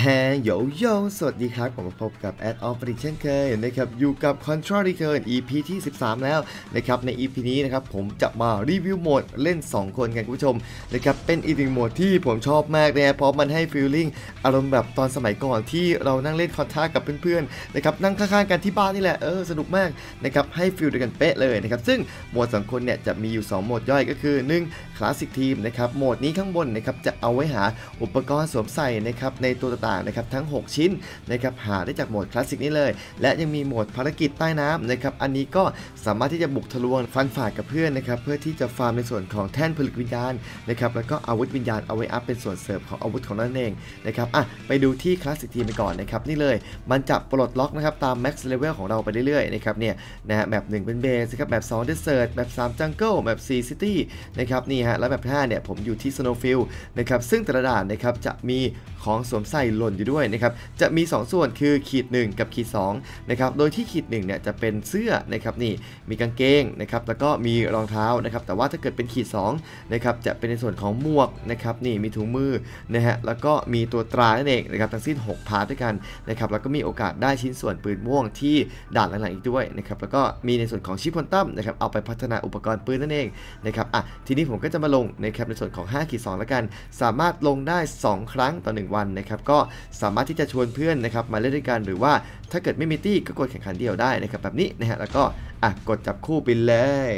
แฮโยโย่สวัสดีครับผมมาพบกับแอดออฟฟิเช่นเคยนะครับอยู่กับ Control Return EP ที่ 13 แล้วนะครับใน EP นี้นะครับผมจะมารีวิวโหมดเล่น 2 คนกันคุณผู้ชมนะครับเป็นอีกหนึ่งโหมดที่ผมชอบมากเลยนะเพราะมันให้ฟีลลิ่งอารมณ์แบบตอนสมัยก่อนที่เรานั่งเล่นคอนท้ากับเพื่อนๆนะครับนั่งข้างๆกันที่บ้านนี่แหละเออสนุกมากนะครับให้ฟีลเดียวกันเป๊ะเลยนะครับซึ่งโหมดสองคนเนี่ยจะมีอยู่ 2 โหมดย่อยก็คือ1คลาสสิกทีมนะครับโหมดนี้ข้างบนนะครับจะเอาไว้หาอุปกรณ์สวมใส่นะครับในตัวต่างๆนะครับทั้ง 6 ชิ้นนะครับหาได้จากโหมดคลาสสิกนี้เลย และยังมีโหมดภารกิจใต้น้ำนะครับอันนี้ก็สามารถที่จะบุกทะลวงฟันฝ่ากับเพื่อนนะครับเพื่อที่จะฟาร์มในส่วนของแท่นผลึกวิญญาณนะครับแล้วก็อาวุธวิญญาณเอาไว้อัพเป็นส่วนเสริมของอาวุธของนั่นเองนะครับอะไปดูที่คลาสสิกทีมไปก่อนนะครับนี่เลยมันจะปลดล็อกนะครับตาม max level ของเราไปเรื่อยๆนะครับเนี่ยนะฮะแบบ1เป็นเบสครับแบบ2 desert แบบ3 jungle แบบ4 city นะครับนี่ฮะแล้วแบบ5เนี่ยผมอยู่ที่ snowfield นะครับซึ่งแต่ละด่านนะครับจะมีของสวมใส่หล่นอยู่ด้วยนะครับจะมี 2 ส่วนคือขีด 1 กับขีด2นะครับโดยที่ขีด1เนี่ยจะเป็นเสื้อนะครับนี่มีกางเกงนะครับแล้วก็มีรองเท้านะครับแต่ว่าถ้าเกิดเป็นขีด2นะครับจะเป็นในส่วนของหมวกนะครับนี่มีถุงมือนะฮะแล้วก็มีตัวตรานั่นเองนะครับทั้งสิ้น 6 พาร์ทด้วยกันนะครับแล้วก็มีโอกาสได้ชิ้นส่วนปืนม่วงที่ด่านหลังๆอีกด้วยนะครับแล้วก็มีในส่วนของชิปคอนตัมนะครับเอาไปพัฒนาอุปกรณ์ปืนนั่นเองนะครับอะทีนี้ผมก็จะมาลงนะครับในส่วนของ5ขีด2แล้วกัน สามารถลงได้ 2 ครั้งต่อ 1 วันนะครับก็สามารถที่จะชวนเพื่อนนะครับมาเล่นด้วยกันหรือว่าถ้าเกิดไม่มีตี้ก็กดแข่งขันเดียวได้นะครับแบบนี้นะฮะแล้วก็อะกดจับคู่ไปเลย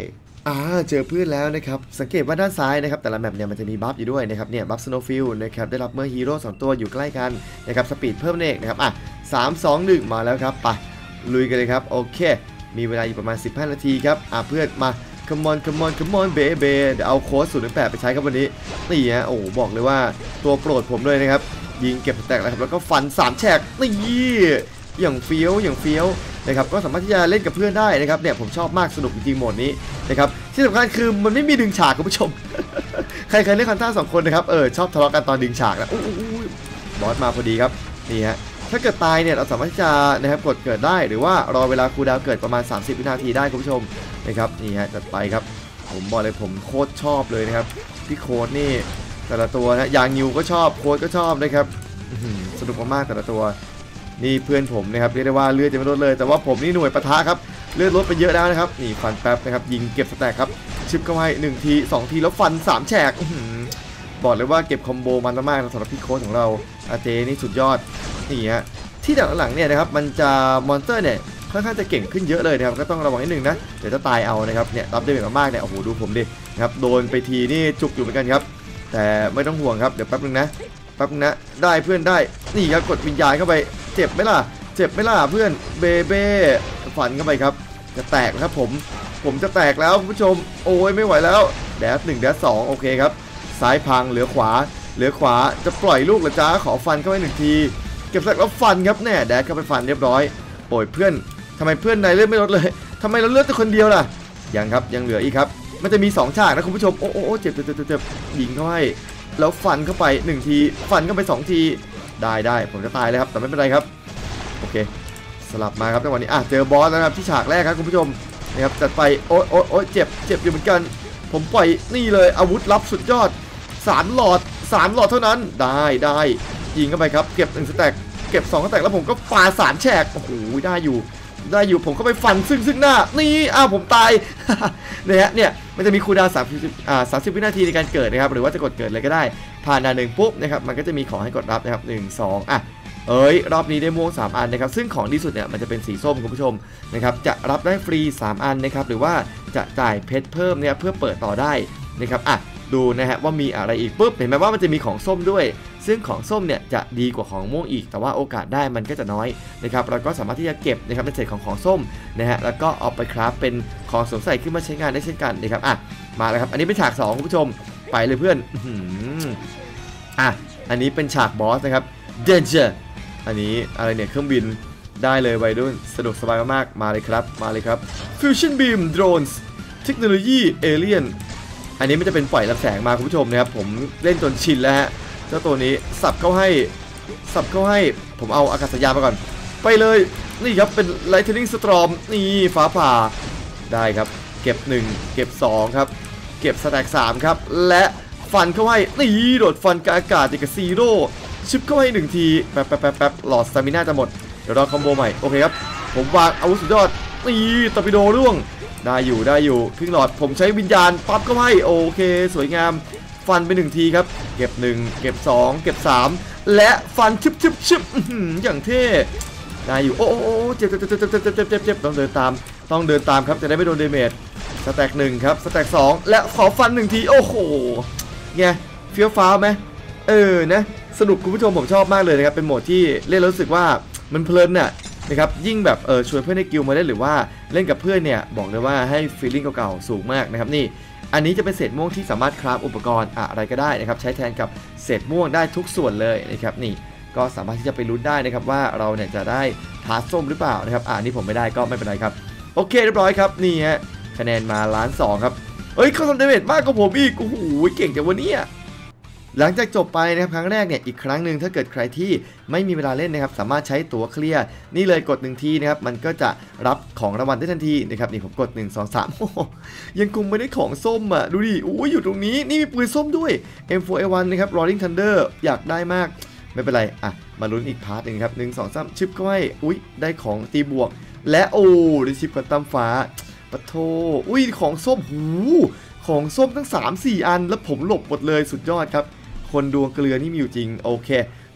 อ่าเจอเพื่อนแล้วนะครับ สังเกตว่าด้านซ้ายนะครับ แต่ละแมปเนี่ยมันจะมีบัฟอยู่ด้วยนะครับเนี่ยบัฟสโนว์ฟิลนะครับได้รับเมื่อฮีโร่สองตัวอยู่ใกล้กันนะครับสปีดเพิ่มเองนะครับอะสามสองหนึ่งมาแล้วครับไปลุยกันเลยครับ โอเค มีเวลาอยู่ประมาณ 15 นาทีครับอะเพื่อนมา come on come on come on เบเบเดี๋ยวเอาโค้ดศูนย์แปดไปใช้ครับวันนี้นี่ฮะโอ้บอกเลยว่าตัวโปรดผมเลยนะครับ ยิงเก็บสแต็กแล้วครับแล้วก็ฟัน3แฉกนี่อย่างเฟี้ยวอย่างเฟี้ยวนะครับก็สามารถที่จะเล่นกับเพื่อนได้นะครับเนี่ยผมชอบมากสนุกจริงๆโหมดนี้นะครับที่สำคัญคือมันไม่มีดึงฉากคุณผู้ชม ใครเคยเล่นคันท่าสองคนนะครับเออชอบทะเลาะกันตอนดึงฉากนะอู้อู้บอสมาพอดีครับนี่ฮะถ้าเกิดตายเนี่ยเราสามารถที่จะนะครับกดเกิดได้หรือว่ารอเวลาคูดาวเกิดประมาณ 30 วินาทีได้คุณผู้ชมนะครับนี่ฮะจัดไปครับ ผมบอกเลยผมโคตรชอบเลยนะครับพี่โค้ดนี่ แต่ละตัวนะยางนิวก็ชอบโค้ดก็ชอบนะครับสนุกมากๆแต่ละตัว นี่เพื่อนผมนะครับเรียกได้ว่าเลือดจะไม่ลดเลย แต่ว่าผมนี่หน่วยปะทะครับเลือดลดไปเยอะแล้วนะครับนี่ฟันแป๊บนะครับยิงเก็บสแต็กครับชิปเข้าไปหนึ่งทีสองทีแล้วฟันสามแฉกบอกเลยว่าเก็บคอมโบมันมากๆสำหรับพี่โค้ดของเราอาเจนี่สุดยอดนี่ฮะที่หลังๆเนี่ยนะครับมันจะมอนสเตอร์เนี่ยค่อนข้างจะเก่งขึ้นเยอะเลยนะครับก็ต้องระวังนิดนึงนะเดี๋ยวจะตายเอานะครับเนี่ยรับได้แบบมากๆเนี่ยโอ้โหดูผมดินะครับโดนไปทีนี่จุกอยู่เหมือนกันครับ แต่ไม่ต้องห่วงครับเดี๋ยวแป๊บนึงนะแป๊บนึงนะได้เพื่อนได้นี่ครับกดวิญญาณเข้าไป เจ็บไหมล่ะ เจ็บไหมล่ะเพื่อนเบเบ้ฟันเข้าไปครับ จะแตกนะครับผมผมจะแตกแล้วคุณผู้ชมโอ้ยไม่ไหวแล้วแดดหนึ่งแดดสองโอเคครับซ้ายพังเหลือขวา เหลือขวาจะปล่อยลูกหรือจ้าขอฟันเข้าไปหนึ่งที เก็บแตกแล้วฟันครับแน่แดดเข้าไปฟันเรียบร้อยโอ้ยเพื่อนทำไมเพื่อนนายเลือดไม่ลดเลยทำไมเราเลือดแต่คนเดียวล่ะยังครับยังเหลืออีกครับ มันจะมีสองฉากนะคุณผู้ชม โอ้โอ้เจ็บเจ็บเจ็บบยิงเข้าให้ แล้วฟันเข้าไป 1 ที ฟันเข้าไป 2 ที ได้ได้ผมจะตายเลยครับ แต่ไม่เป็นไรครับ โอเค สลับมาครับจังหวะนี้ อะ เจอบอสแล้วครับที่ฉากแรกครับคุณผู้ชม นะครับ จัดไป โอ๊ยโอ๊ยโอ๊ยเจ็บ เจ็บอยู่เหมือนกัน ผมปล่อยนี่เลยอาวุธลับสุดยอด 3 หลอด 3 หลอดเท่านั้น ได้ได้ยิงเข้าไปครับ เก็บ1สแต็ก เก็บ2สแต็กแล้วผมก็ปาสามแฉก โอ้โห ได้อยู่ ได้อยู่ผมก็ไปฟันซึ่งซึ่งหน้า นี่อ้าวผมตายเนี่ยฮะเนี่ยมันจะมีคูดาวสามสิบอ่าสามสิบวินาทีในการเกิดนะครับ หรือว่าจะกดเกิดเลยก็ได้ ผ่านด่านหนึ่งปุ๊บนะครับมันก็จะมีของให้กดรับนะครับหนึ่งสองอะเอ้ยรอบนี้ได้ม่วง 3 อันนะครับซึ่งของดีสุดเนี่ยมันจะเป็นสีส้มคุณผู้ชมนะครับจะรับได้ฟรี 3 อันนะครับหรือว่าจะจ่ายเพชรเพิ่มเนี่ยเพื่อเปิดต่อได้นะครับอะดูนะฮะว่ามีอะไรอีกปุ๊บเห็นไหมว่ามันจะมีของส้มด้วย ซึ่งของส้มเนี่ยจะดีกว่าของม่วงอีก แต่ว่าโอกาสได้มันก็จะน้อยนะครับเราก็สามารถที่จะเก็บนะครับในเศษของของส้มนะฮะแล้วก็เอาไปคราฟเป็นของสวมใส่ขึ้นมาใช้งานได้เช่นกันนะครับอะมาแล้วครับอันนี้เป็นฉาก2คุณผู้ชมไปเลยเพื่อนอืออะอันนี้เป็นฉากบอสนะครับ Danger อันนี้อะไรเนี่ยเครื่องบินได้เลยวัยรุ่นสะดวกสบายมากๆมาเลยครับมาเลยครับ Fusion Beam Drones เทคโนโลยีเอเลียนอันนี้มันจะเป็นปล่อยรับแสงมาคุณผู้ชมนะครับผมเล่นจนชินแล้วฮะ เจ้าตัวนี้สับเข้าให้สับเข้าให้ผมเอาอากาศยานมาก่อน ไปเลยนี่ครับเป็น Lightning Storm นี่ฟ้าผ่าได้ครับ เก็บ 1 เก็บ 2 ครับ เก็บสแต็ก3ครับ และฟันเข้าให้นี่โดดฟันกบอากาศอย่างกับซีโร่ชิปเข้าไปหนึ่งทีแป๊บแป๊บแป๊บแป๊บหลอดสตามิน่าจะหมดเดี๋ยวรอคอมโบใหม่โอเคครับผมวางอาวุธสุดยอดนี่ตอร์ปิโดร่วงได้อยู่ได้อยู่ครึ่งหลอดผมใช้วิญญาณปั๊บเข้าให้โอเค สวยงาม ฟันไปหนึ่งทีครับ เก็บ1เก็บ2เก็บ3และฟันชิบชิบชิบอย่างเท่ได้อยู่โอ้โอ้เจ็บเจ็บเจ็บเจ็บเจ็บเจ็บเจ็บเจ็บต้องเดินตาม ต้องเดินตามครับจะได้ไม่โดนเดเมจสแต็กหนึ่งครับสแต็กสองและขอฟันหนึ่งทีโอ้โหไงเฟี้ยวฟ้าวไหมเออนะสนุกคุณผู้ชมผมชอบมากเลยนะครับเป็นโหมดที่เล่นแล้วรู้สึกว่ามันเพลินน่ะนะครับยิ่งแบบเออชวนเพื่อนในกิลมาเล่นหรือว่าเล่นกับเพื่อนเนี่ยบอกเลยว่าให้ฟีลลิ่งเก่าๆสูงมากนะครับนี่ อันนี้จะเป็นเศษม่วงที่สามารถคราฟอุปกรณ์อะไรก็ได้นะครับ ใช้แทนกับเศษม่วงได้ทุกส่วนเลยนะครับนี่ก็สามารถที่จะไปลุ้นได้นะครับว่าเราเนี่ยจะได้ทาส้มหรือเปล่านะครับอ่านี่ผมไม่ได้ก็ไม่เป็นไรครับ โอเคเรียบร้อยครับนี่ฮะคะแนนมาล้านสองครับเอ้ยเขาทำเดเมจมากกว่าผมอีกโอ้โหเก่งจังวันนี้ หลังจากจบไปนะครับครั้งแรกเนี่ยอีกครั้งหนึ่งถ้าเกิดใครที่ไม่มีเวลาเล่นนะครับ สามารถใช้ตั๋วเคลียร์นี่เลยกดหนึ่งทีนะครับมันก็จะรับของรางวัลได้ทันทีนะครับนี่ผมกด 1 2 3โอ้ยังคงไม่ได้ของส้มอะดูดิโอ้ยอยู่ตรงนี้นี่มีปืนส้มด้วย M4A1 นะครับ Rolling Thunder อยากได้มากไม่เป็นไรอะมาลุ้นอีกพาร์ทหนึ่งครับหนึ่งสองสามชิปเข้าให้อุ้ยได้ของตีบวก และโอ้ได้ชิปควอนตัมฟ้าปะโทอุ้ยของส้มหูของส้มทั้ง 3-4 อัน แล้วผมหลบหมดเลยสุดยอดครับ คนดวงเกลือนี่มีอยู่จริงโอเค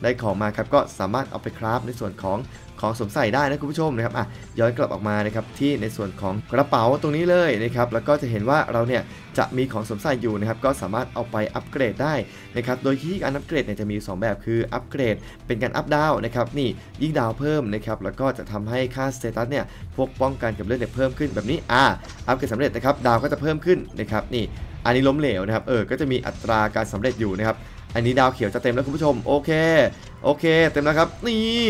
ได้ของมาครับก็สามารถเอาไปคราฟในส่วนของของสวมใส่ได้นะคุณผู้ชมนะครับอะย้อนกลับออกมานะครับที่ในส่วนของกระเป๋าตรงนี้เลยนะครับแล้วก็จะเห็นว่าเราเนี่ยจะมีของสวมใส่อยู่นะครับก็สามารถเอาไปอัปเกรดได้นะครับโดยที่การอัปเกรดเนี่ยจะมี 2 แบบคืออัปเกรดเป็นการอัพดาวนะครับนี่ยิ่งดาวเพิ่มนะครับแล้วก็จะทำให้ค่าสเตตัสเนี่ยพวกป้องกันกับเลือดเนี่ยเพิ่มขึ้นแบบนี้อ่าอัปเกรดสำเร็จนะครับดาวก็จะเพิ่มขึ้นนะครับนี่อันนี้ล้มเหลวนะครับเออก็จะมีอัตราการสำเร็จอยู่นะครับ อันนี้ดาวเขียวจะเต็มแล้วคุณผู้ชมโอเคโอเค เต็มแล้วครับนี่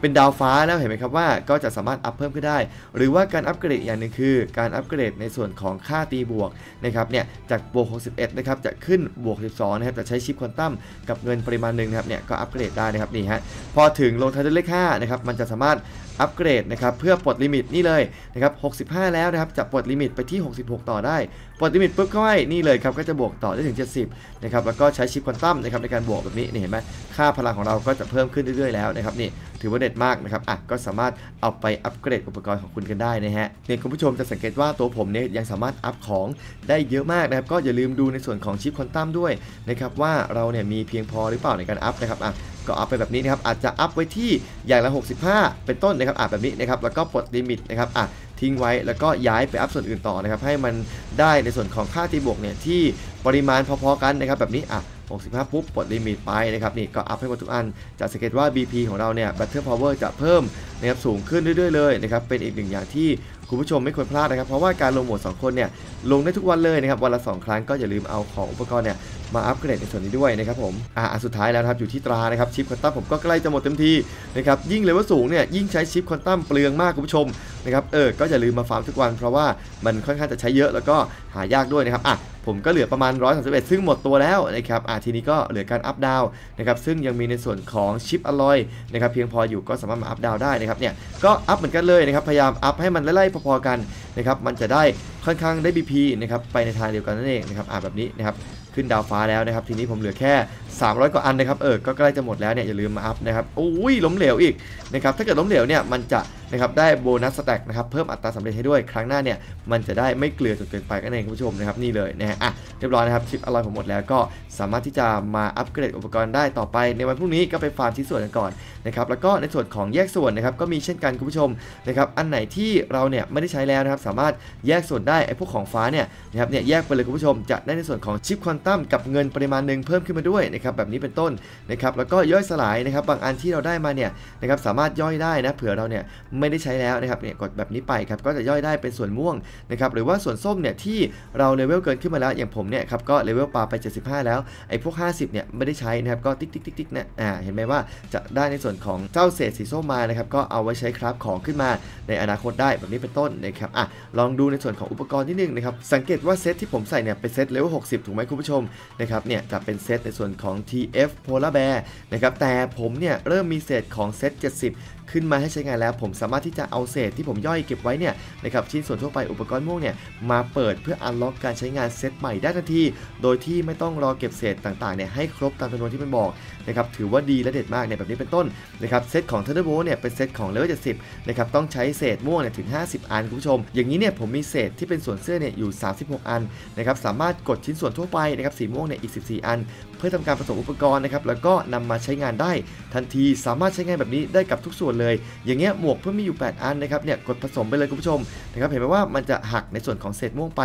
เป็นดาวฟ้าแล้วเห็นไหมครับว่าก็จะสามารถอัพเพิ่มขึ้นได้ หรือว่าการอัปเกรดอย่างหนึ่งคือ การอัปเกรดในส่วนของค่าตีบวกนะครับเนี่ยจากบวก 61 นะครับจะขึ้นบวก 12 นะครับจะใช้ชิปควอนตัมกับเงินปริมาณหนึ่งนะครับเนี่ยก็อัปเกรดได้นะครับนี่ฮะพอถึงลงท้ายด้วยเลข5นะครับมันจะสามารถ อัปเกรดนะครับเพื่อปลดลิมิตนี่เลยนะครับ65 แล้วนะครับจะปลดลิมิตไปที่ 66 ต่อได้ปลดลิมิตปุ๊บเข้าให้นี่เลยครับก็จะบวกต่อได้ถึง 70นะครับแล้วก็ใช้ชิปควอนตัมนะครับในการบวกแบบนี้นี่เห็นไหมค่าพลังของเราก็จะเพิ่มขึ้นเรื่อยๆแล้วนะครับนี่ถือว่าเด็ดมากนะครับอะก็สามารถเอาไปอัปเกรดอุปกรณ์ของคุณกันได้นะฮะเนี่ยคุณผู้ชมจะสังเกตว่าตัวผมเนี่ยยังสามารถอัพของได้เยอะมากนะครับก็อย่าลืมดูในส่วนของชิปควอนตัมด้วยนะครับว่าเราเนี่ยมีเพียงพอหรือเปล่าในการอัพนะครับอะก็อัพไปแบบนี้นะครับอาจจะอัพไว้ที่อย่างละ 65 เป็นต้นนะครับอะแบบนี้นะครับแล้วก็ปลดลิมิตนะครับอะทิ้งไว้แล้วก็ย้ายไปอัพส่วนอื่นต่อนะครับให้มันได้ในส่วนของค่าตีบวกเนี่ยที่ปริมาณพอๆกันนะครับแบบนี้อะ 65 ปุ๊บปลดลิมิตไปนะครับนี่ก็อัพให้หมดทุกอันจะสังเกตว่า BP ของเราเนี่ย Battle Power จะเพิ่มนะครับสูงขึ้นเรื่อยๆเลยนะครับเป็นอีกหนึ่งอย่างที่คุณผู้ชมไม่ควรพลาดนะครับ เพราะว่าการลงโหมด 2 คนเนี่ยลงได้ทุกวันเลยนะครับวันละ 2 ครั้งก็อย่าลืมเอาของอุปกรณ์เนี่ยมาอัปเกรดในส่วนนี้ด้วยนะครับผมอ่าสุดท้ายแล้วนะครับอยู่ที่ตรานะครับชิปคอนตัมผมก็ใกล้จะหมดเต็มทีนะครับยิ่งเลเวลสูงเนี่ยยิ่งใช้ชิปคอนตัมเปลืองมากคุณผู้ชมนะครับเออก็อย่าลืมมาฟาร์มทุกวัน เพราะว่ามันค่อนข้างจะใช้เยอะแล้วก็หายากด้วยนะครับอะผมก็เหลือประมาณ 131 ซึ่งหมดตัวแล้วนะครับอะทีนี้ก็เหลือการอัพดาวนะครับซึ่งยังมีในส่วนของชิปอลอยนะครับเพียงพออยู่ก็สามารถมาอัพดาวได้นะครับเนี่ยก็อัพเหมือนกันเลยนะครับพยายามอัพให้มันไล่ๆพอๆกันนะครับมันจะได้ค่อนข้างได้ BP นะครับไปในทางเดียวกันนั่นเองนะครับอะแบบนี้นะครับขึ้นดาวฟ้าแล้วนะครับทีนี้ผมเหลือแค่ 300 กว่าอันนะครับเออก็ใกล้จะหมดแล้วเนี่ยอย่าลืมมาอัพนะครับโอ้ยล้มเหลวอีกนะครับถ้าเกิดล้มเหลวเนี่ยมันจะ นะครับได้โบนัสสแต็กนะครับเพิ่มอัตราสำเร็จให้ด้วยครั้งหน้าเนี่ยมันจะได้ไม่เกลือจนเกินไปกันเองคุณผู้ชมนะครับนี่เลยนะฮะอะเรียบร้อยนะครับชิปอร่อยผมหมดแล้วก็สามารถที่จะมาอัปเกรดอุปกรณ์ได้ต่อไป ในวันพรุ่งนี้ก็ไปฟาร์มชิ้นส่วนกันก่อนนะครับแล้วก็ในส่วนของแยกส่วนนะครับก็มีเช่นกันคุณผู้ชมนะครับอันไหนที่เราเนี่ยไม่ได้ใช้แล้วนะครับสามารถแยกส่วนได้ไอ้พวกของฟ้าเนี่ยนะครับเนี่ยแยกไปเลยคุณผู้ชมจะได้ในส่วนของชิปควอนตัมกับเงินปริมาณหนึ่งเพิ่มขึ้นมาด้วยนะครับแบบนี้เป็นต้นนะครับแล้วก็ย่อยสลายนะครับบางอันที่เราได้มาเนี่ยนะครับสามารถย่อยได้นะเผื่อเราเนี่ยไม่ได้ใช้แล้วนะครับเนี่ยกดแบบนี้ไปครับก็จะย่อยได้เป็นส่วนม่วงนะครับหรือว่าส่วนส้มเนี่ยที่เราเลเวลเกินขึ้นมาแล้วอย่างผมเนี่ยครับก็เลเวลปลาไป 75 แล้วไอ้พวก 50เนี่ยไม่ได้ใช้นะครับก็ติ๊กติ๊กติ๊กติ๊กเนี่ยอ่าเห็นไหมว่าจะได้ในส่วนของเจ้าเศษสีส้มมานะครับก็เอาไว้ใช้คราฟของขึ้นมาในอนาคตได้แบบนี้เป็นต้นนะครับอะลองดูในส่วนของอุปกรณ์นิดนึงนะครับสังเกตว่าเซตที่ผมใส่เนี่ยเป็นเซตเลเวล60 ถูกไหมคุณผู้ชมนะครับเนี่ยจะเป็นเซตในส่วนของ TF Polar Bear นะครับแต่ผมเนี่ยเริ่มมีเศษของเซต70 ขึ้นมาให้ใช้งานแล้ว ผมสามารถที่จะเอาเศษที่ผมย่อยเก็บไว้เนี่ยนะครับชิ้นส่วนทั่วไปอุปกรณ์ม่วงเนี่ยมาเปิดเพื่ออันล็อกการใช้งานเซตใหม่ได้ทันที โดยที่ไม่ต้องรอเก็บเศษต่างๆเนี่ยให้ครบตามจำนวนที่มันบอกนะครับถือว่าดีและเด็ดมากในแบบนี้เป็นต้นนะครับเซตของ Thunderbolt เนี่ยเป็นเซตของเลเวล70นะครับต้องใช้เศษม่วงเนี่ยถึง 50 อันคุณผู้ชม อย่างนี้เนี่ยผมมีเศษที่เป็นส่วนเสื้อเนี่ยอยู่ 36 อันนะครับสามารถกดชิ้นส่วนทั่วไปนะครับสีม่วงเนี่ยอีก 14 อัน เพื่อทำการผสมอุปกรณ์นะครับแล้วก็นำมาใช้งานได้ทันทีสามารถใช้งานแบบนี้ได้กับทุกส่วนเลย อย่างเงี้ยหมวกเพิ่มมีอยู่ 8 อันนะครับเนี่ยกดผสมไปเลยคุณผู้ชมนะครับเห็นไหมว่ามันจะหักในส่วนของเศษม่วงไป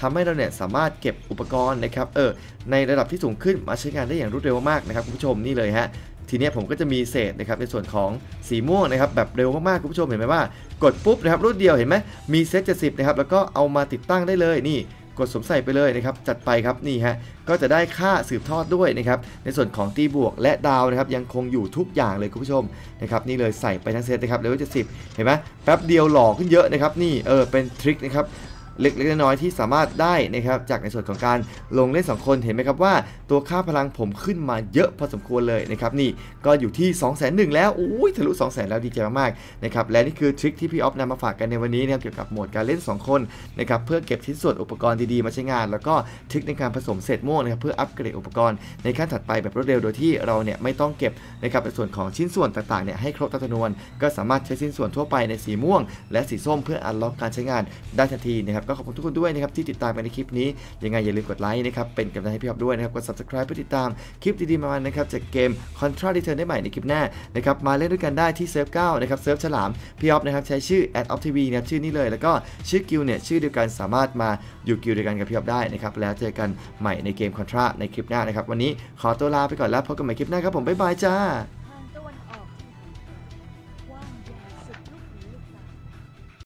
ทำให้เราเนี่ยสามารถเก็บอุปกรณ์นะครับเออในระดับที่สูงขึ้นมาใช้งานได้อย่างรวดเร็วมากนะครับคุณผู้ชมนี่เลยฮะทีนี้ผมก็จะมีเศษนะครับในส่วนของสีม่วงนะครับแบบเร็วมากๆคุณผู้ชมเห็นไหมว่า กดปุ๊บนะครับรูดเดียวเห็นไหมมีเซต70นะครับแล้วก็เอามาติดตั้งได้เลยนี่กดสวมใส่ไปเลยนะครับจัดไปครับนี่ฮะก็จะได้ค่าสืบทอดด้วยนะครับในส่วนของตีบวกและดาวนะครับยังคงอยู่ทุกอย่างเลยคุณผู้ชมนะครับนี่เลยใส่ไปทั้งเซตนะครับเลเวล70เห็นไหมแป๊บเดียวหล่อขึ้นเยอะนะครับนี่เออเป็นทริคนะครับ เล็กๆน้อยๆที่สามารถได้นะครับจากในส่วนของการลงเล่น2คนเห็นไหมครับว่า ตัวค่าพลังผมขึ้นมาเยอะพอสมควรเลยนะครับนี่ก็อยู่ที่ 2 0 0 0 0 0 แล้วอุ้ยทะลุ2 0 0 0 0 0 แล้วดีใจมากๆนะครับและนี่คือทริคที่พี่ออฟนำมาฝากกันในวันนี้นะครับเกี่ยวกับโหมดการเล่น 2 คนนะครับเพื่อเก็บชิ้นส่วนอุปกรณ์ดีๆมาใช้งาน แล้วก็ทริคในการผสมเศษม่วงนะครับเพื่ออัปเกรดอุปกรณ์ในขั้นถัดไปแบบรวดเร็วโดยที่เราเนี่ยไม่ต้องเก็บนะครับในส่วนของชิ้นส่วนต่างๆเนี่ยให้ครบตามจำนวน ก็สามารถใช้ชิ้นส่วนทั่วไปในสีม่วง และสีส้มเพื่ออันล็อกการใช้งานได้ทันทีนะครับก็ขอบคุณทุกคนด้วยนะครับที่ติดตามไปในคลิปนี้ ยังไงอย่าลืมกดไลค์นะครับเป็นกำลังใจให้พี่อ๊อฟด้วยนะครับกด subscribe เพื่อติดตามคลิปดีๆมานะครับจากเกม Contra Return ได้ใหม่ในคลิปหน้านะครับมาเล่นด้วยกันได้ที่เซิร์ฟ9นะครับเซิร์ฟฉลามพี่อ๊อฟนะครับใช้ชื่อ a d o f TV นะครับชื่อนี้เลย แล้วก็ชื่อกิลเนี่ยชื่อเดียวกันสามารถมาอยู่กิลเดียวกันกับพี่อ๊อฟได้นะครับแล้วเจอกันใหม่ในเกม Contra ในคลิปหน้านะครับวันนี้ขอตัวลาไปก่อนแล้วพบกันใหม่คลิปหน้าครับผมบ๊ายบายจ้า